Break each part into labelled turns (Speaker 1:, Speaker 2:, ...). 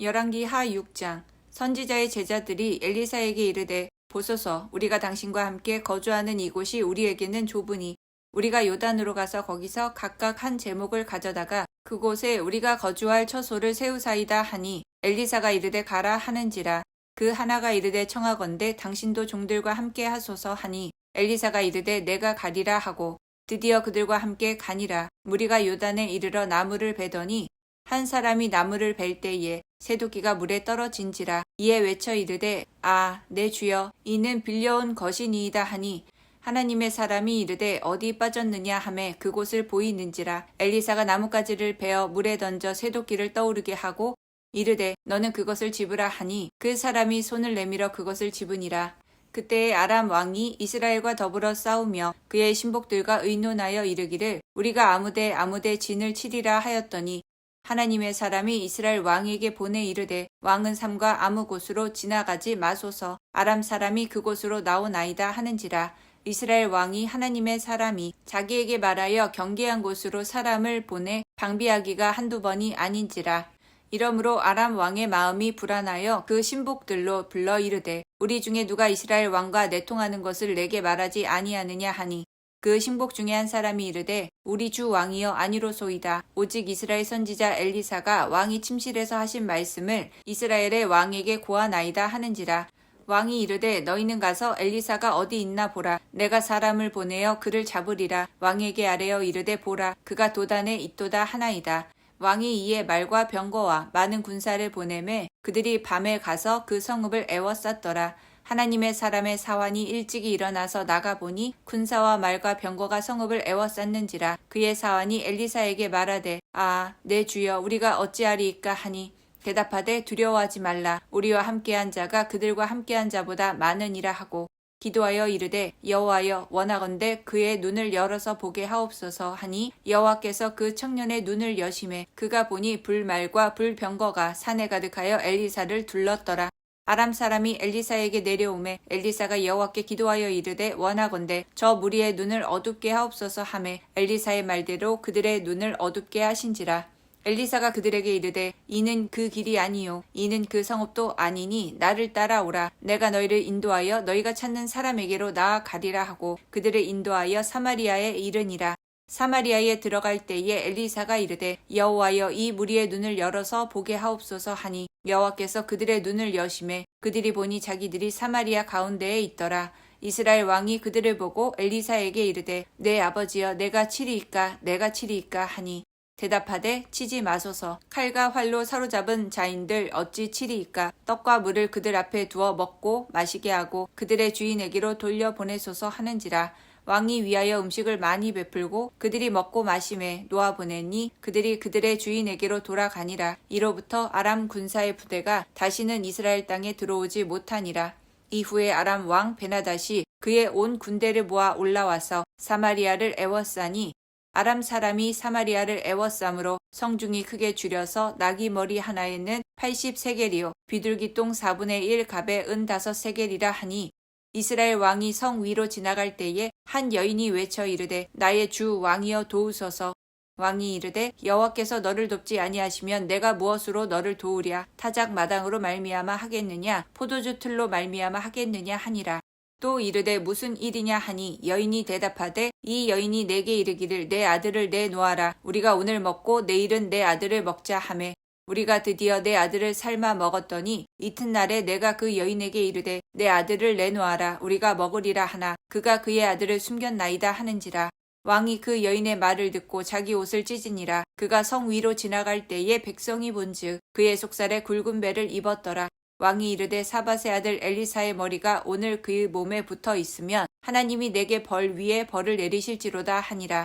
Speaker 1: 열왕기 하 6장 선지자의 제자들이 엘리사에게 이르되 보소서 우리가 당신과 함께 거주하는 이곳이 우리에게는 좁으니 우리가 요단으로 가서 거기서 각각 한 제목을 가져다가 그곳에 우리가 거주할 처소를 세우사이다 하니 엘리사가 이르되 가라 하는지라. 그 하나가 이르되 청하건대 당신도 종들과 함께 하소서 하니 엘리사가 이르되 내가 가리라 하고 드디어 그들과 함께 가니라. 무리가 요단에 이르러 나무를 베더니 한 사람이 나무를 벨 때에 새도끼가 물에 떨어진지라 이에 외쳐 이르되 아 내 주여 이는 빌려온 것이니이다 하니 하나님의 사람이 이르되 어디 빠졌느냐 하매 그곳을 보이는지라 엘리사가 나뭇가지를 베어 물에 던져 새도끼를 떠오르게 하고 이르되 너는 그것을 집으라 하니 그 사람이 손을 내밀어 그것을 집으니라. 그때에 아람 왕이 이스라엘과 더불어 싸우며 그의 신복들과 의논하여 이르기를 우리가 아무데 아무데 진을 치리라 하였더니 하나님의 사람이 이스라엘 왕에게 보내 이르되 왕은 삼가 아무 곳으로 지나가지 마소서. 아람 사람이 그곳으로 나오나이다 하는지라. 이스라엘 왕이 하나님의 사람이 자기에게 말하여 경계한 곳으로 사람을 보내 방비하기가 한두 번이 아닌지라. 이러므로 아람 왕의 마음이 불안하여 그 신복들로 불러 이르되 우리 중에 누가 이스라엘 왕과 내통하는 것을 내게 말하지 아니하느냐 하니 그 신복 중에 한 사람이 이르되 우리 주 왕이여 아니로소이다. 오직 이스라엘 선지자 엘리사가 왕이 침실에서 하신 말씀을 이스라엘의 왕에게 고하나이다 하는지라. 왕이 이르되 너희는 가서 엘리사가 어디 있나 보라. 내가 사람을 보내어 그를 잡으리라. 왕에게 아뢰어 이르되 보라. 그가 도단에 있도다 하나이다. 왕이 이에 말과 병거와 많은 군사를 보내매 그들이 밤에 가서 그 성읍을 애워쌌더라 하나님의 사람의 사환이 일찍이 일어나서 나가보니 군사와 말과 병거가 성읍을 애워쌌는지라 그의 사환이 엘리사에게 말하되 아 내 주여 우리가 어찌하리이까 하니 대답하되 두려워하지 말라. 우리와 함께한 자가 그들과 함께한 자보다 많으니라 하고 기도하여 이르되 여호와여 원하건대 그의 눈을 열어서 보게 하옵소서 하니 여호와께서 그 청년의 눈을 여심해 그가 보니 불말과 불병거가 산에 가득하여 엘리사를 둘렀더라 아람 사람이 엘리사에게 내려오매 엘리사가 여호와께 기도하여 이르되 원하건대 저 무리의 눈을 어둡게 하옵소서 하매 엘리사의 말대로 그들의 눈을 어둡게 하신지라. 엘리사가 그들에게 이르되 이는 그 길이 아니요 이는 그 성읍도 아니니 나를 따라오라. 내가 너희를 인도하여 너희가 찾는 사람에게로 나아가리라 하고 그들을 인도하여 사마리아에 이르니라 사마리아에 들어갈 때에 엘리사가 이르되 여호와여 이 무리의 눈을 열어서 보게 하옵소서 하니 여호와께서 그들의 눈을 여심해 그들이 보니 자기들이 사마리아 가운데에 있더라. 이스라엘 왕이 그들을 보고 엘리사에게 이르되 내 아버지여 내가 치리이까 내가 치리이까 하니 대답하되 치지 마소서. 칼과 활로 사로잡은 자인들 어찌 치리이까? 떡과 물을 그들 앞에 두어 먹고 마시게 하고 그들의 주인에게로 돌려 보내소서 하는지라 왕이 위하여 음식을 많이 베풀고 그들이 먹고 마심에 놓아 보내니 그들이 그들의 주인에게로 돌아가니라. 이로부터 아람 군사의 부대가 다시는 이스라엘 땅에 들어오지 못하니라. 이후에 아람 왕 베나다시 그의 온 군대를 모아 올라와서 사마리아를 애워싸니 아람 사람이 사마리아를 애워싸므로 성중이 크게 줄여서 나귀 머리 하나에는 80세겔이요. 비둘기 똥 4분의 1 갑에 은 5세겔이라 하니 이스라엘 왕이 성 위로 지나갈 때에 한 여인이 외쳐 이르되 나의 주 왕이여 도우소서. 왕이 이르되 여호와께서 너를 돕지 아니하시면 내가 무엇으로 너를 도우랴? 타작 마당으로 말미암아 하겠느냐? 포도주 틀로 말미암아 하겠느냐 하니라. 또 이르되 무슨 일이냐 하니 여인이 대답하되 이 여인이 내게 이르기를 내 아들을 내놓아라. 우리가 오늘 먹고 내일은 내 아들을 먹자 하매 우리가 드디어 내 아들을 삶아 먹었더니 이튿날에 내가 그 여인에게 이르되 내 아들을 내놓아라. 우리가 먹으리라 하나 그가 그의 아들을 숨겼나이다 하는지라. 왕이 그 여인의 말을 듣고 자기 옷을 찢으니라. 그가 성 위로 지나갈 때에 백성이 본즉 그의 속살에 굵은 배를 입었더라. 왕이 이르되 사밧의 아들 엘리사의 머리가 오늘 그의 몸에 붙어 있으면 하나님이 내게 벌 위에 벌을 내리실지로다 하니라.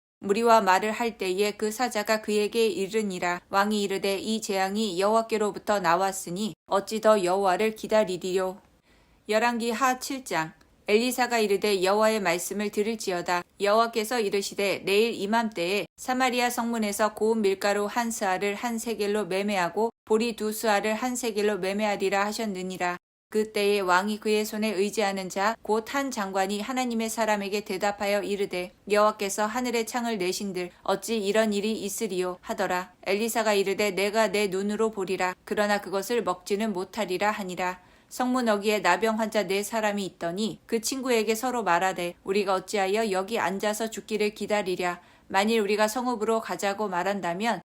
Speaker 1: 무리와 말을 할 때에 그 사자가 그에게 이르니라. 왕이 이르되 이 재앙이 여호와께로부터 나왔으니 어찌 더 여호와를 기다리리요? 열왕기 하 7장. 엘리사가 이르되 여호와의 말씀을 들을지어다. 여호와께서 이르시되 내일 이맘때에 사마리아 성문에서 고운 밀가루 한 스아를 한 세겔로 매매하고 보리 두 스아를 한 세겔로 매매하리라 하셨느니라 그때에 왕이 그의 손에 의지하는 자 곧 한 장관이 하나님의 사람에게 대답하여 이르되 여호와께서 하늘의 창을 내신들 어찌 이런 일이 있으리요? 하더라. 엘리사가 이르되 내가 내 눈으로 보리라. 그러나 그것을 먹지는 못하리라 하니라. 성문 어기에 나병 환자 네 사람이 있더니 그 친구에게 서로 말하되 우리가 어찌하여 여기 앉아서 죽기를 기다리랴? 만일 우리가 성읍으로 가자고 말한다면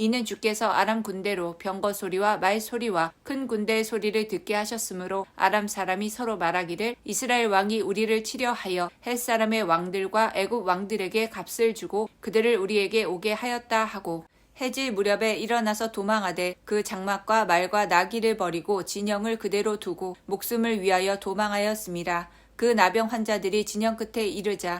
Speaker 1: 이는 주께서 아람 군대로 병거 소리와 말 소리와 큰 군대의 소리를 듣게 하셨으므로 아람 사람이 서로 말하기를 이스라엘 왕이 우리를 치려 하여 햇 사람의 왕들과 애굽 왕들에게 값을 주고 그들을 우리에게 오게 하였다 하고 해질 무렵에 일어나서 도망하되 그 장막과 말과 나귀를 버리고 진영을 그대로 두고 목숨을 위하여 도망하였습니다. 그 나병 환자들이 진영 끝에 이르자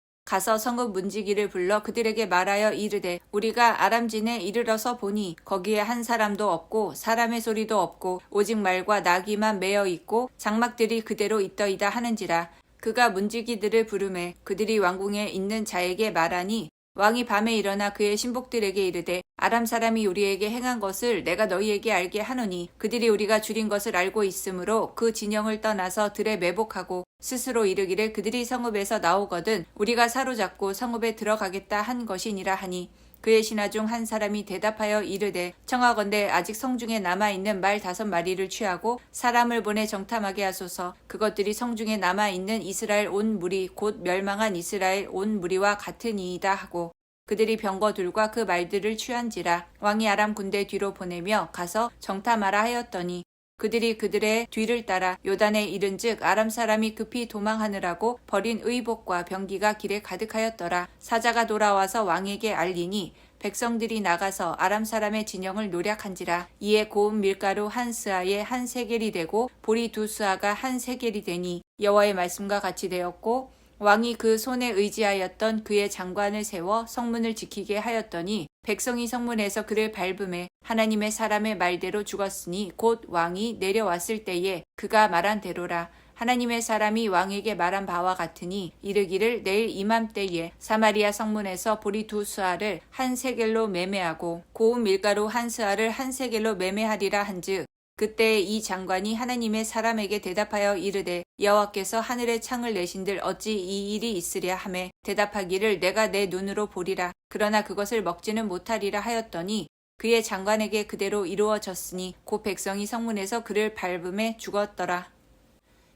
Speaker 1: 가서 성읍 문지기를 불러 그들에게 말하여 이르되 우리가 아람진에 이르러서 보니 거기에 한 사람도 없고 사람의 소리도 없고 오직 말과 나귀만 매어 있고 장막들이 그대로 있더이다 하는지라. 그가 문지기들을 부르매 그들이 왕궁에 있는 자에게 말하니 왕이 밤에 일어나 그의 신복들에게 이르되 아람 사람이 우리에게 행한 것을 내가 너희에게 알게 하노니 그들이 우리가 줄인 것을 알고 있으므로 그 진영을 떠나서 들에 매복하고 스스로 이르기를 그들이 성읍에서 나오거든 우리가 사로잡고 성읍에 들어가겠다 한 것이니라 하니 그의 신하 중 한 사람이 대답하여 이르되 청하건대 아직 성중에 남아있는 말 다섯 마리를 취하고 사람을 보내 정탐하게 하소서. 그것들이 성중에 남아있는 이스라엘 온 무리 곧 멸망한 이스라엘 온 무리와 같으니이다 하고 그들이 병거들과 그 말들을 취한지라 왕이 아람 군대 뒤로 보내며 가서 정탐하라 하였더니 그들이 그들의 뒤를 따라 요단에 이른즉 아람 사람이 급히 도망하느라고 버린 의복과 병기가 길에 가득하였더라. 사자가 돌아와서 왕에게 알리니 백성들이 나가서 아람 사람의 진영을 노략한지라 이에 고운 밀가루 한 스아에 한 세겔이 되고 보리 두 스아가 한 세겔이 되니 여호와의 말씀과 같이 되었고 왕이 그 손에 의지하였던 그의 장관을 세워 성문을 지키게 하였더니 백성이 성문에서 그를 밟음에 하나님의 사람의 말대로 죽었으니 곧 왕이 내려왔을 때에 그가 말한 대로라. 하나님의 사람이 왕에게 말한 바와 같으니 이르기를 내일 이맘때에 사마리아 성문에서 보리 두 수알을 한 세겔로 매매하고 고운 밀가루 한 스알을 한 세겔로 매매하리라 한즉 그때 이 장관이 하나님의 사람에게 대답하여 이르되 여호와께서 하늘의 창을 내신들 어찌 이 일이 있으랴 하매 대답하기를 내가 내 눈으로 보리라 그러나 그것을 먹지는 못하리라 하였더니 그의 장관에게 그대로 이루어졌으니 곧 백성이 성문에서 그를 밟음에 죽었더라.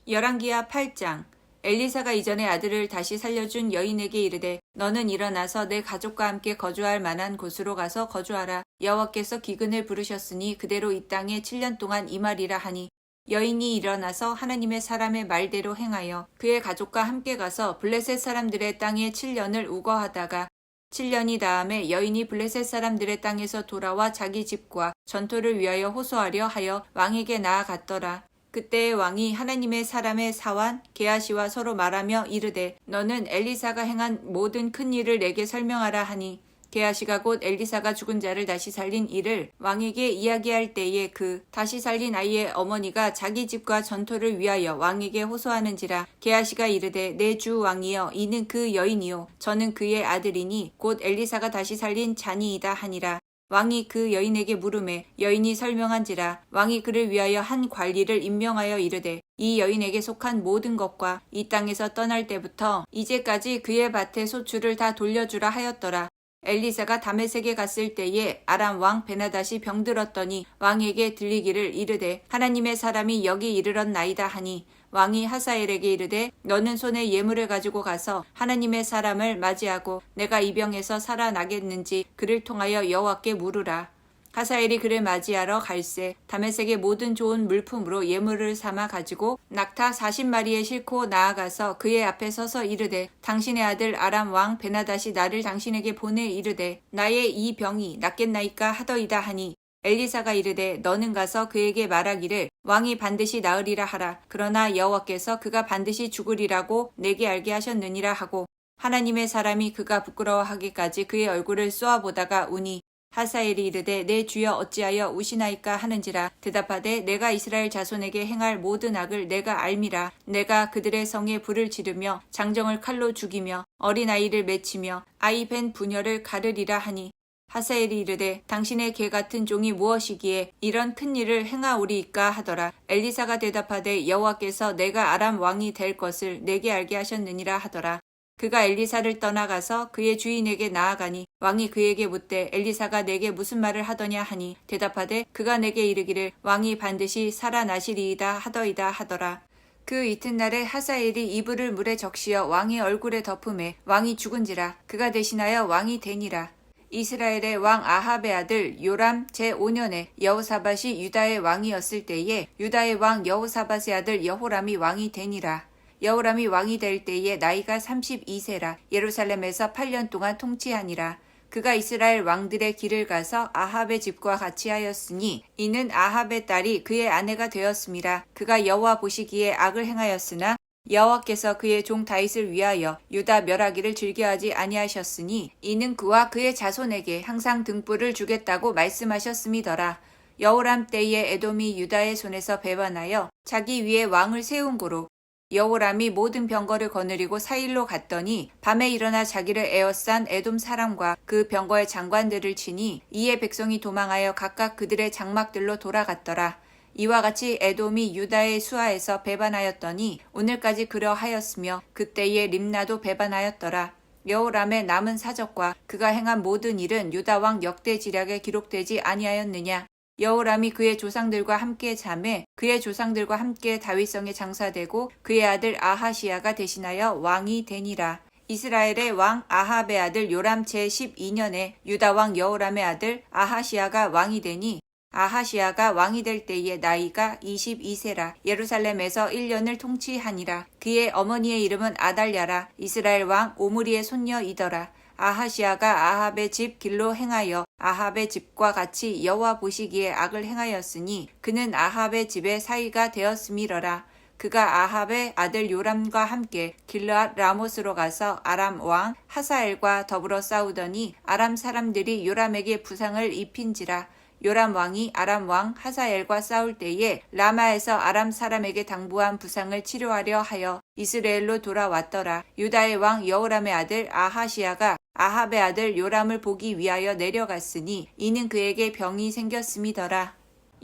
Speaker 1: 열왕기하 8장 엘리사가 이전에 아들을 다시 살려준 여인에게 이르되 너는 일어나서 내 가족과 함께 거주할 만한 곳으로 가서 거주하라. 여호와께서 기근을 부르셨으니 그대로 이 땅에 7년 동안 임하리라 하니 여인이 일어나서 하나님의 사람의 말대로 행하여 그의 가족과 함께 가서 블레셋 사람들의 땅에 7년을 우거하다가 7년이 다음에 여인이 블레셋 사람들의 땅에서 돌아와 자기 집과 전토를 위하여 호소하려 하여 왕에게 나아갔더라. 그때 왕이 하나님의 사람의 사환 게하시와 서로 말하며 이르되 너는 엘리사가 행한 모든 큰 일을 내게 설명하라 하니 게하시가 곧 엘리사가 죽은 자를 다시 살린 일을 왕에게 이야기할 때에 그 다시 살린 아이의 어머니가 자기 집과 전토를 위하여 왕에게 호소하는지라 게하시가 이르되 내 주 왕이여 이는 그 여인이요. 저는 그의 아들이니 곧 엘리사가 다시 살린 자니이다 하니라 왕이 그 여인에게 물음에 여인이 설명한지라 왕이 그를 위하여 한 관리를 임명하여 이르되 이 여인에게 속한 모든 것과 이 땅에서 떠날 때부터 이제까지 그의 밭의 소출을 다 돌려주라 하였더라. 엘리사가 다메섹에 갔을 때에 아람 왕 베나다시 병들었더니 왕에게 들리기를 이르되 하나님의 사람이 여기 이르렀나이다 하니 왕이 하사엘에게 이르되 너는 손에 예물을 가지고 가서 하나님의 사람을 맞이하고 내가 이 병에서 살아나겠는지 그를 통하여 여호와께 물으라. 하사엘이 그를 맞이하러 갈새 다메섹의 모든 좋은 물품으로 예물을 삼아 가지고 낙타 40마리에 싣고 나아가서 그의 앞에 서서 이르되 당신의 아들 아람 왕 베나다시 나를 당신에게 보내 이르되 나의 이 병이 낫겠나이까 하더이다 하니 엘리사가 이르되 너는 가서 그에게 말하기를 왕이 반드시 나으리라 하라. 그러나 여호와께서 그가 반드시 죽으리라고 내게 알게 하셨느니라 하고 하나님의 사람이 그가 부끄러워하기까지 그의 얼굴을 쏘아보다가 우니 하사엘이 이르되 내 주여 어찌하여 우시나이까 하는지라. 대답하되 내가 이스라엘 자손에게 행할 모든 악을 내가 알미라. 내가 그들의 성에 불을 지르며 장정을 칼로 죽이며 어린아이를 맺히며 아이 벤 부녀를 가르리라 하니 하사엘이 이르되 당신의 개 같은 종이 무엇이기에 이런 큰 일을 행하오리이까 하더라 엘리사가 대답하되 여호와께서 내가 아람 왕이 될 것을 내게 알게 하셨느니라 하더라 그가 엘리사를 떠나가서 그의 주인에게 나아가니 왕이 그에게 묻되 엘리사가 내게 무슨 말을 하더냐 하니 대답하되 그가 내게 이르기를 왕이 반드시 살아나시리이다 하더이다 하더라. 그 이튿날에 하사엘이 이불을 물에 적시어 왕의 얼굴에 덮음에 왕이 죽은지라 그가 대신하여 왕이 되니라. 이스라엘의 왕 아합의 아들 요람 제5년에 여호사밧이 유다의 왕이었을 때에 유다의 왕 여호사밧의 아들 여호람이 왕이 되니라. 여호람이 왕이 될 때에 나이가 32세라 예루살렘에서 8년 동안 통치하니라. 그가 이스라엘 왕들의 길을 가서 아합의 집과 같이 하였으니 이는 아합의 딸이 그의 아내가 되었음이라. 그가 여호와 보시기에 악을 행하였으나 여호와께서 그의 종 다윗을 위하여 유다 멸하기를 즐겨하지 아니하셨으니 이는 그와 그의 자손에게 항상 등불을 주겠다고 말씀하셨음이더라. 여호람 때에 에돔이 유다의 손에서 배반하여 자기 위에 왕을 세운 고로 여호람이 모든 병거를 거느리고 사일로 갔더니 밤에 일어나 자기를 에워싼 에돔 사람과 그 병거의 장관들을 치니 이에 백성이 도망하여 각각 그들의 장막들로 돌아갔더라. 이와 같이 에돔이 유다의 수하에서 배반하였더니 오늘까지 그러하였으며 그때에 림나도 배반하였더라. 여호람의 남은 사적과 그가 행한 모든 일은 유다 왕 역대 지략에 기록되지 아니하였느냐. 여호람이 그의 조상들과 함께 잠에 그의 조상들과 함께 다윗성에 장사되고 그의 아들 아하시아가 대신하여 왕이 되니라. 이스라엘의 왕 아합의 아들 요람 제12년에 유다 왕 여호람의 아들 아하시아가 왕이 되니 아하시아가 왕이 될 때의 나이가 22세라 예루살렘에서 1년을 통치하니라. 그의 어머니의 이름은 아달랴라 이스라엘 왕 오므리의 손녀이더라. 아하시아가 아합의 집 길로 행하여 아합의 집과 같이 여호와 보시기에 악을 행하였으니 그는 아합의 집의 사이가 되었음이러라. 그가 아합의 아들 요람과 함께 길르앗 라모스로 가서 아람 왕 하사엘과 더불어 싸우더니 아람 사람들이 요람에게 부상을 입힌지라 요람 왕이 아람 왕 하사엘과 싸울 때에 라마에서 아람 사람에게 당부한 부상을 치료하려 하여 이스라엘로 돌아왔더라. 유다의 왕 여호람의 아들 아하시아가 아합의 아들 요람을 보기 위하여 내려갔으니 이는 그에게 병이 생겼음이더라.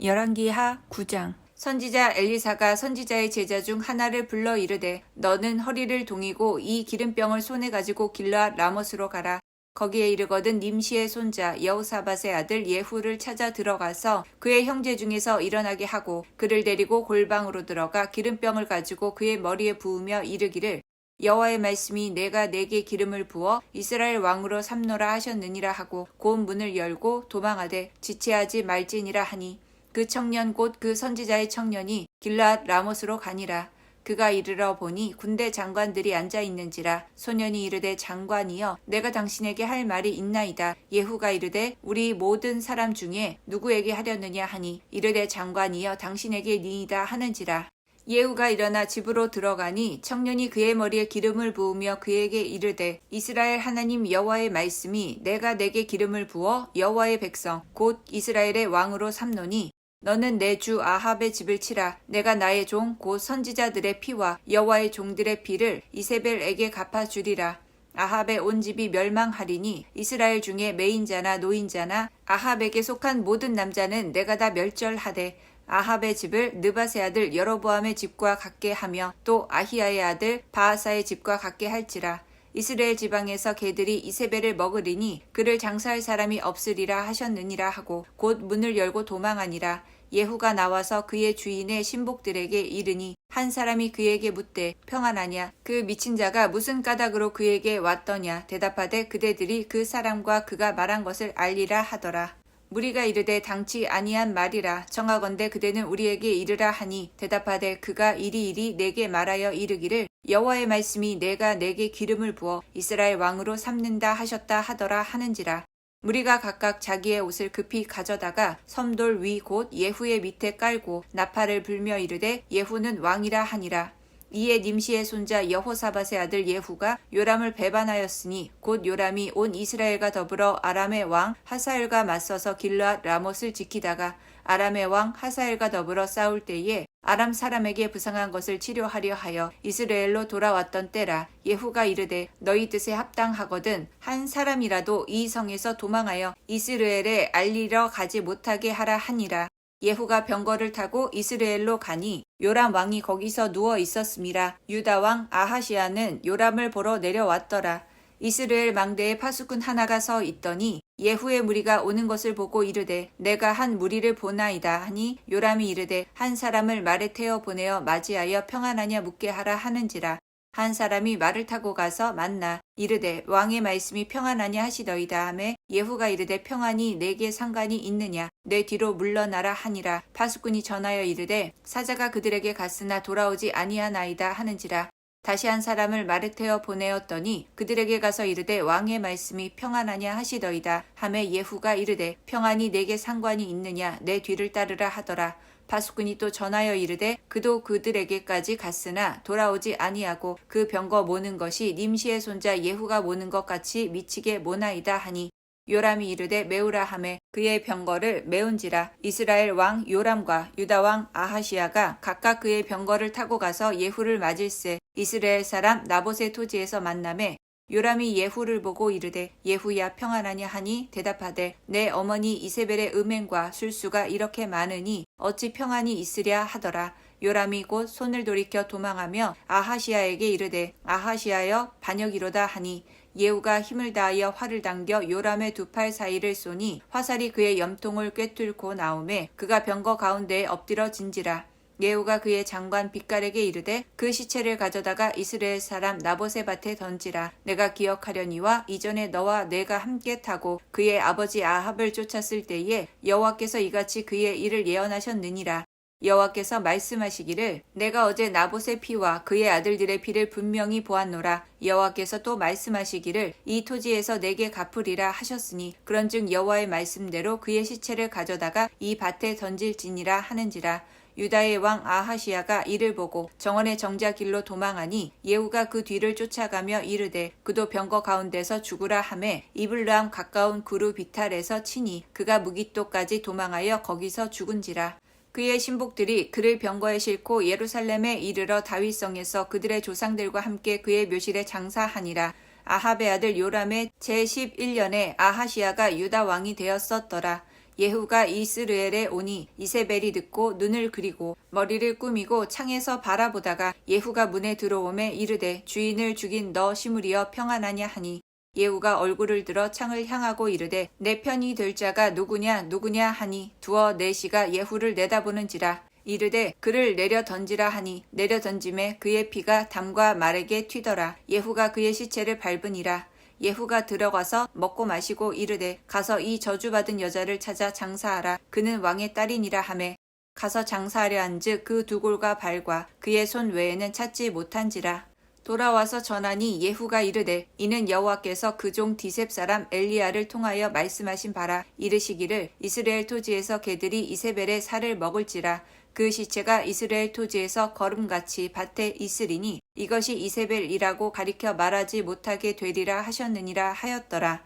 Speaker 1: 열왕기하 9장 선지자 엘리사가 선지자의 제자 중 하나를 불러 이르되 너는 허리를 동이고 이 기름병을 손에 가지고 길라 라못으로 가라. 거기에 이르거든 님시의 손자 여우사밧의 아들 예후를 찾아 들어가서 그의 형제 중에서 일어나게 하고 그를 데리고 골방으로 들어가 기름병을 가지고 그의 머리에 부으며 이르기를 여호와의 말씀이 내가 내게 기름을 부어 이스라엘 왕으로 삼노라 하셨느니라 하고 곧 문을 열고 도망하되 지체하지 말지니라 하니 그 청년 곧 그 선지자의 청년이 길랏 라못으로 가니라 그가 이르러 보니 군대 장관들이 앉아 있는지라 소년이 이르되 장관이여 내가 당신에게 할 말이 있나이다. 예후가 이르되 우리 모든 사람 중에 누구에게 하려느냐 하니 이르되 장관이여 당신에게 니이다 하는지라. 예후가 일어나 집으로 들어가니 청년이 그의 머리에 기름을 부으며 그에게 이르되 이스라엘 하나님 여호와의 말씀이 내가 내게 기름을 부어 여호와의 백성 곧 이스라엘의 왕으로 삼노니 너는 내 주 아합의 집을 치라. 내가 나의 종 곧 선지자들의 피와 여호와의 종들의 피를 이세벨에게 갚아 주리라. 아합의 온 집이 멸망하리니 이스라엘 중에 메인자나 노인자나 아합에게 속한 모든 남자는 내가 다 멸절하되 아합의 집을 느바세 아들 여로보암의 집과 같게 하며 또 아히야의 아들 바하사의 집과 같게 할지라. 이스라엘 지방에서 개들이 이세벨을 먹으리니 그를 장사할 사람이 없으리라 하셨느니라 하고 곧 문을 열고 도망하니라. 예후가 나와서 그의 주인의 신복들에게 이르니 한 사람이 그에게 묻되 평안하냐? 그 미친 자가 무슨 까닭으로 그에게 왔더냐? 대답하되 그대들이 그 사람과 그가 말한 것을 알리라 하더라. 무리가 이르되 당치 아니한 말이라. 정하건대 그대는 우리에게 이르라 하니 대답하되 그가 이리이리 내게 말하여 이르기를 여호와의 말씀이 내가 내게 기름을 부어 이스라엘 왕으로 삼는다 하셨다 하더라 하는지라 무리가 각각 자기의 옷을 급히 가져다가 섬돌 위 곧 예후의 밑에 깔고 나팔을 불며 이르되 예후는 왕이라 하니라. 이에 님시의 손자 여호사밧의 아들 예후가 요람을 배반하였으니 곧 요람이 온 이스라엘과 더불어 아람의 왕 하사엘과 맞서서 길르앗 라못을 지키다가 아람의 왕 하사엘과 더불어 싸울 때에 아람 사람에게 부상한 것을 치료하려 하여 이스라엘로 돌아왔던 때라 예후가 이르되 너희 뜻에 합당하거든 한 사람이라도 이 성에서 도망하여 이스라엘에 알리러 가지 못하게 하라 하니라. 예후가 병거를 타고 이스라엘로 가니 요람 왕이 거기서 누워 있었음이라 유다 왕 아하시아는 요람을 보러 내려왔더라. 이스라엘 망대에 파수꾼 하나가 서 있더니 예후의 무리가 오는 것을 보고 이르되 내가 한 무리를 보나이다 하니 요람이 이르되 한 사람을 말에 태워 보내어 맞이하여 평안하냐 묻게 하라 하는지라. 한 사람이 말을 타고 가서 만나 이르되 왕의 말씀이 평안하냐 하시더이다 하매 예후가 이르되 평안이 내게 상관이 있느냐? 내 뒤로 물러나라 하니라. 파수꾼이 전하여 이르되 사자가 그들에게 갔으나 돌아오지 아니하나이다 하는지라 다시 한 사람을 태워 보내었더니 그들에게 가서 이르되 왕의 말씀이 평안하냐 하시더이다. 하매 예후가 이르되 평안이 내게 상관이 있느냐 내 뒤를 따르라 하더라. 파수꾼이 또 전하여 이르되 그도 그들에게까지 갔으나 돌아오지 아니하고 그 병거 모는 것이 님시의 손자 예후가 모는 것 같이 미치게 모나이다 하니 요람이 이르되 메우라 하매 그의 병거를 메운지라. 이스라엘 왕 요람과 유다 왕 아하시아가 각각 그의 병거를 타고 가서 예후를 맞을세 이스라엘 사람 나봇의 토지에서 만남에 요람이 예후를 보고 이르되 예후야 평안하냐? 하니 대답하되 내 어머니 이세벨의 음행과 술수가 이렇게 많으니 어찌 평안이 있으랴 하더라. 요람이 곧 손을 돌이켜 도망하며 아하시아에게 이르되 아하시아여 반역이로다 하니 예후가 힘을 다하여 활을 당겨 요람의 두 팔 사이를 쏘니 화살이 그의 염통을 꿰뚫고 나오매 그가 병거 가운데에 엎드려 진지라 예후가 그의 장관 빛깔에게 이르되 그 시체를 가져다가 이스라엘 사람 나봇의 밭에 던지라. 내가 기억하려니와 이전에 너와 내가 함께 타고 그의 아버지 아합을 쫓았을 때에 여호와께서 이같이 그의 일을 예언하셨느니라. 여호와께서 말씀하시기를 내가 어제 나봇의 피와 그의 아들들의 피를 분명히 보았노라. 여호와께서 또 말씀하시기를 이 토지에서 내게 갚으리라 하셨으니 그런즉 여호와의 말씀대로 그의 시체를 가져다가 이 밭에 던질지니라 하는지라 유다의 왕 아하시아가 이를 보고 정원의 정자 길로 도망하니 예후가 그 뒤를 쫓아가며 이르되 그도 병거 가운데서 죽으라 하매 이블람 가까운 구루 비탈에서 치니 그가 무기토까지 도망하여 거기서 죽은지라 그의 신복들이 그를 병거에 싣고 예루살렘에 이르러 다윗성에서 그들의 조상들과 함께 그의 묘실에 장사하니라 아합의 아들 요람의 제11년에 아하시아가 유다 왕이 되었었더라. 예후가 이스르엘에 오니 이세벨이 듣고 눈을 그리고 머리를 꾸미고 창에서 바라보다가 예후가 문에 들어오매 이르되 주인을 죽인 너 시므리여 평안하냐 하니? 예후가 얼굴을 들어 창을 향하고 이르되 내 편이 될 자가 누구냐 누구냐 하니? 두어 내시가 예후를 내다보는지라. 이르되 그를 내려 던지라 하니 내려 던짐에 그의 피가 담과 말에게 튀더라. 예후가 그의 시체를 밟으니라 예후가 들어가서 먹고 마시고 이르되 가서 이 저주받은 여자를 찾아 장사하라. 그는 왕의 딸이니라 하매 가서 장사하려 한즉 그 두 골과 발과 그의 손 외에는 찾지 못한지라. 돌아와서 전하니 예후가 이르되 이는 여호와께서 그 종 디셉 사람 엘리야를 통하여 말씀하신 바라. 이르시기를 이스라엘 토지에서 개들이 이세벨의 살을 먹을지라 그 시체가 이스라엘 토지에서 걸음같이 밭에 있으리니 이것이 이세벨이라고 가리켜 말하지 못하게 되리라 하셨느니라 하였더라.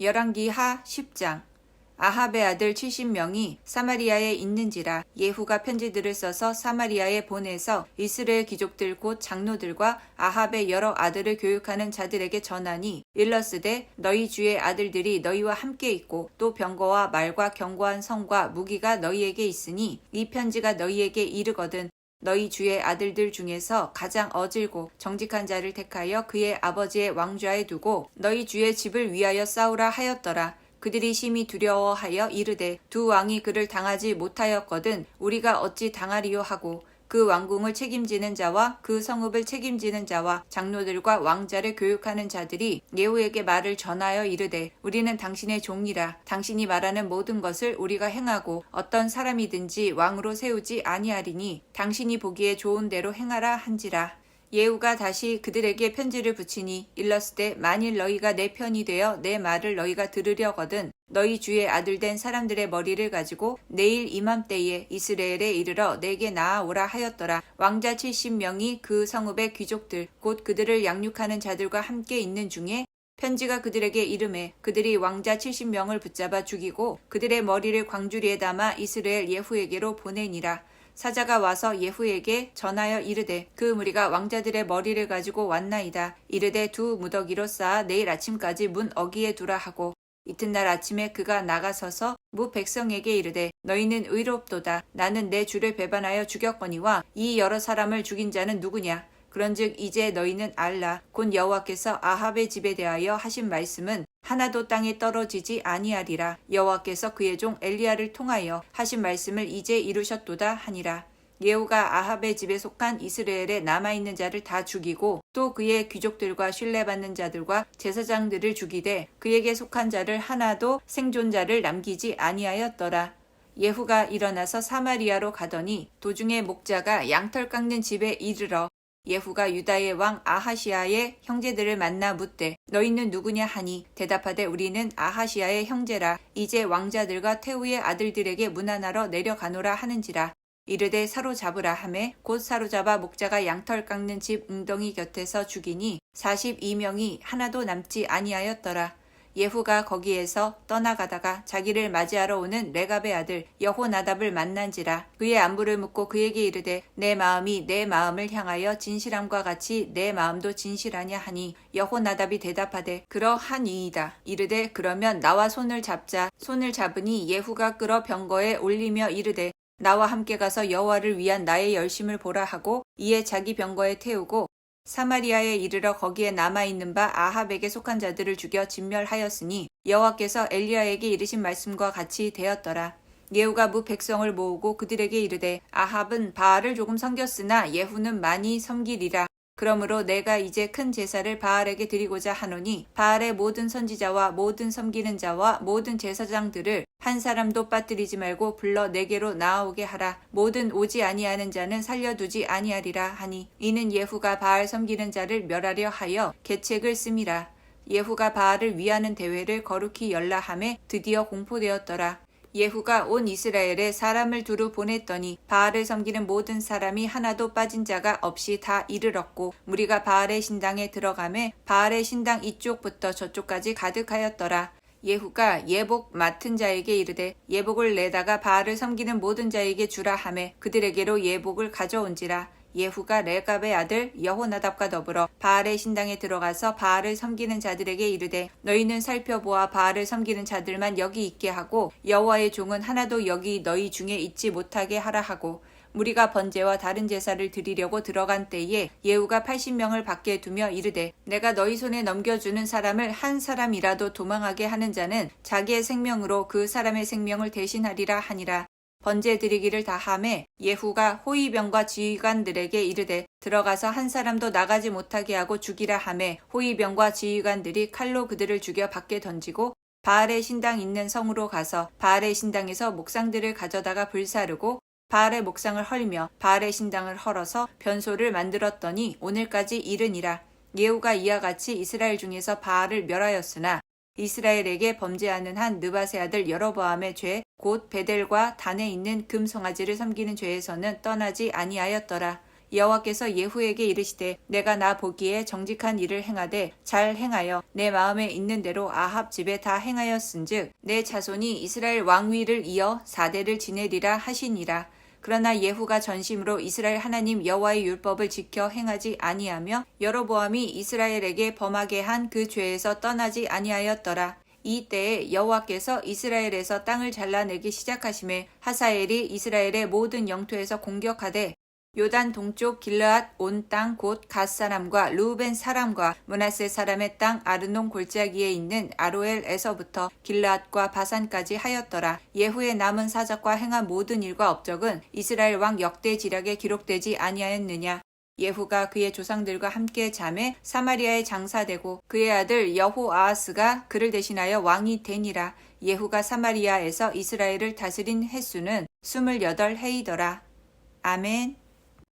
Speaker 1: 열왕기하 10장 아합의 아들 70명이 사마리아에 있는지라 예후가 편지들을 써서 사마리아에 보내서 이스라엘 귀족들 곧 장로들과 아합의 여러 아들을 교육하는 자들에게 전하니 일러스되 너희 주의 아들들이 너희와 함께 있고 또 병거와 말과 견고한 성과 무기가 너희에게 있으니 이 편지가 너희에게 이르거든 너희 주의 아들들 중에서 가장 어질고 정직한 자를 택하여 그의 아버지의 왕좌에 두고 너희 주의 집을 위하여 싸우라 하였더라. 그들이 심히 두려워하여 이르되 두 왕이 그를 당하지 못하였거든 우리가 어찌 당하리요? 하고 그 왕궁을 책임지는 자와 그 성읍을 책임지는 자와 장로들과 왕자를 교육하는 자들이 예후에게 말을 전하여 이르되 우리는 당신의 종이라. 당신이 말하는 모든 것을 우리가 행하고 어떤 사람이든지 왕으로 세우지 아니하리니 당신이 보기에 좋은 대로 행하라 한지라 예후가 다시 그들에게 편지를 붙이니 일렀을 만일 너희가 내 편이 되어 내 말을 너희가 들으려거든 너희 주의 아들 된 사람들의 머리를 가지고 내일 이맘때에 이스라엘에 이르러 내게 나아오라 하였더라. 왕자 70명이 그 성읍의 귀족들 곧 그들을 양육하는 자들과 함께 있는 중에 편지가 그들에게 이름해 그들이 왕자 70명을 붙잡아 죽이고 그들의 머리를 광주리에 담아 이스라엘 예후에게로 보내니라. 사자가 와서 예후에게 전하여 이르되 그 무리가 왕자들의 머리를 가지고 왔나이다. 이르되 두 무더기로 쌓아 내일 아침까지 문 어기에 두라 하고 이튿날 아침에 그가 나가서서 무 백성에게 이르되 너희는 의롭도다. 나는 내 주를 배반하여 죽였거니와 이 여러 사람을 죽인 자는 누구냐? 그런즉 이제 너희는 알라 곧 여호와께서 아합의 집에 대하여 하신 말씀은 하나도 땅에 떨어지지 아니하리라 여호와께서 그의 종 엘리야를 통하여 하신 말씀을 이제 이루셨도다 하니라 예후가 아합의 집에 속한 이스라엘에 남아있는 자를 다 죽이고 또 그의 귀족들과 신뢰받는 자들과 제사장들을 죽이되 그에게 속한 자를 하나도 생존자를 남기지 아니하였더라. 예후가 일어나서 사마리아로 가더니 도중에 목자가 양털 깎는 집에 이르러 예후가 유다의 왕 아하시아의 형제들을 만나 묻되 너희는 누구냐? 하니 대답하되 우리는 아하시아의 형제라. 이제 왕자들과 태우의 아들들에게 문안하러 내려가노라 하는지라. 이르되 사로잡으라 하매 곧 사로잡아 목자가 양털 깎는 집 웅덩이 곁에서 죽이니 42명이 하나도 남지 아니하였더라. 예후가 거기에서 떠나가다가 자기를 맞이하러 오는 레갑의 아들 여호나답을 만난지라 그의 안부를 묻고 그에게 이르되 내 마음이 내 마음을 향하여 진실함과 같이 내 마음도 진실하냐 하니 여호나답이 대답하되 그러하니이다. 이르되 그러면 나와 손을 잡자. 손을 잡으니 예후가 끌어 병거에 올리며 이르되 나와 함께 가서 여호와를 위한 나의 열심을 보라 하고 이에 자기 병거에 태우고 사마리아에 이르러 거기에 남아 있는 바 아합에게 속한 자들을 죽여 진멸하였으니 여호와께서 엘리야에게 이르신 말씀과 같이 되었더라. 예후가 무 백성을 모으고 그들에게 이르되 아합은 바알을 조금 섬겼으나 예후는 많이 섬기리라. 그러므로 내가 이제 큰 제사를 바알에게 드리고자 하노니 바알의 모든 선지자와 모든 섬기는 자와 모든 제사장들을 한 사람도 빠뜨리지 말고 불러 내게로 나아오게 하라. 모든 오지 아니하는 자는 살려두지 아니하리라 하니 이는 예후가 바알 섬기는 자를 멸하려 하여 계책을 씀이라. 예후가 바알을 위하는 대회를 거룩히 열라함에 드디어 공포되었더라. 예후가 온 이스라엘에 사람을 두루 보냈더니 바알을 섬기는 모든 사람이 하나도 빠진 자가 없이 다 이르렀고 무리가 바알의 신당에 들어가매 바알의 신당 이쪽부터 저쪽까지 가득하였더라. 예후가 예복 맡은 자에게 이르되 예복을 내다가 바알을 섬기는 모든 자에게 주라 하매 그들에게로 예복을 가져온지라 예후가 레갑의 아들 여호나답과 더불어 바알의 신당에 들어가서 바알을 섬기는 자들에게 이르되 너희는 살펴보아 바알을 섬기는 자들만 여기 있게 하고 여호와의 종은 하나도 여기 너희 중에 있지 못하게 하라 하고 무리가 번제와 다른 제사를 드리려고 들어간 때에 예후가 80명을 밖에 두며 이르되 내가 너희 손에 넘겨주는 사람을 한 사람이라도 도망하게 하는 자는 자기의 생명으로 그 사람의 생명을 대신하리라 하니라 번제 드리기를 다함에 예후가 호위병과 지휘관들에게 이르되 들어가서 한 사람도 나가지 못하게 하고 죽이라 함에 호위병과 지휘관들이 칼로 그들을 죽여 밖에 던지고 바알의 신당 있는 성으로 가서 바알의 신당에서 목상들을 가져다가 불사르고 바알의 목상을 헐며 바알의 신당을 헐어서 변소를 만들었더니 오늘까지 이르니라. 예후가 이와 같이 이스라엘 중에서 바알을 멸하였으나 이스라엘에게 범죄하는 한 느바세 아들 여로보암의 죄 곧 베델과 단에 있는 금송아지를 섬기는 죄에서는 떠나지 아니하였더라. 여호와께서 예후에게 이르시되 내가 나 보기에 정직한 일을 행하되 잘 행하여 내 마음에 있는 대로 아합 집에 다 행하였은즉 내 자손이 이스라엘 왕위를 이어 사대를 지내리라 하시니라. 그러나 예후가 전심으로 이스라엘 하나님 여호와의 율법을 지켜 행하지 아니하며 여로보암이 이스라엘에게 범하게 한 그 죄에서 떠나지 아니하였더라. 이때에 여호와께서 이스라엘에서 땅을 잘라내기 시작하심에 하사엘이 이스라엘의 모든 영토에서 공격하되 요단 동쪽 길르앗 온 땅 곧 갓 사람과 루벤 사람과 문하세 사람의 땅 아르논 골짜기에 있는 아로엘에서부터 길르앗과 바산까지 하였더라. 예후의 남은 사적과 행한 모든 일과 업적은 이스라엘 왕 역대 지략에 기록되지 아니하였느냐. 예후가 그의 조상들과 함께 잠에 사마리아에 장사되고 그의 아들 여호아하스가 그를 대신하여 왕이 되니라. 예후가 사마리아에서 이스라엘을 다스린 횟수는 28해이더라. 아멘.